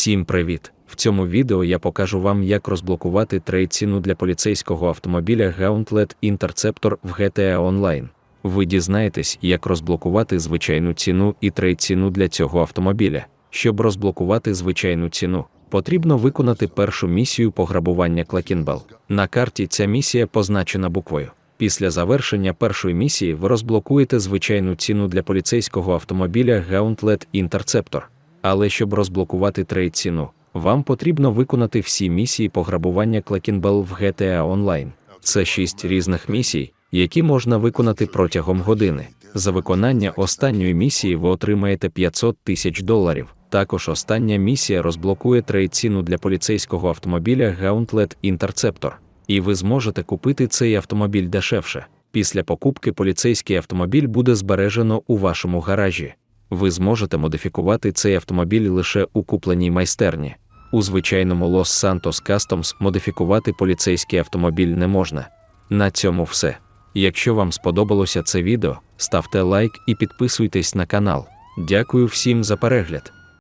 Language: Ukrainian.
Всім привіт! В цьому відео я покажу вам, як розблокувати трейд ціну для поліцейського автомобіля Gauntlet Interceptor в GTA Online. Ви дізнаєтесь, як розблокувати звичайну ціну і трейд ціну для цього автомобіля. Щоб розблокувати звичайну ціну, потрібно виконати першу місію пограбування Клакінбел. На карті ця місія позначена буквою. Після завершення першої місії ви розблокуєте звичайну ціну для поліцейського автомобіля Gauntlet Interceptor. Але щоб розблокувати трейд ціну, вам потрібно виконати всі місії пограбування Клакінбел в GTA Online. Це шість різних місій, які можна виконати протягом години. За виконання останньої місії ви отримаєте 500 тисяч доларів. Також остання місія розблокує трейд ціну для поліцейського автомобіля Gauntlet Interceptor. І ви зможете купити цей автомобіль дешевше. Після покупки поліцейський автомобіль буде збережено у вашому гаражі. Ви зможете модифікувати цей автомобіль лише у купленій майстерні. У звичайному Los Santos Customs модифікувати поліцейський автомобіль не можна. На цьому все. Якщо вам сподобалося це відео, ставте лайк і підписуйтесь на канал. Дякую всім за перегляд.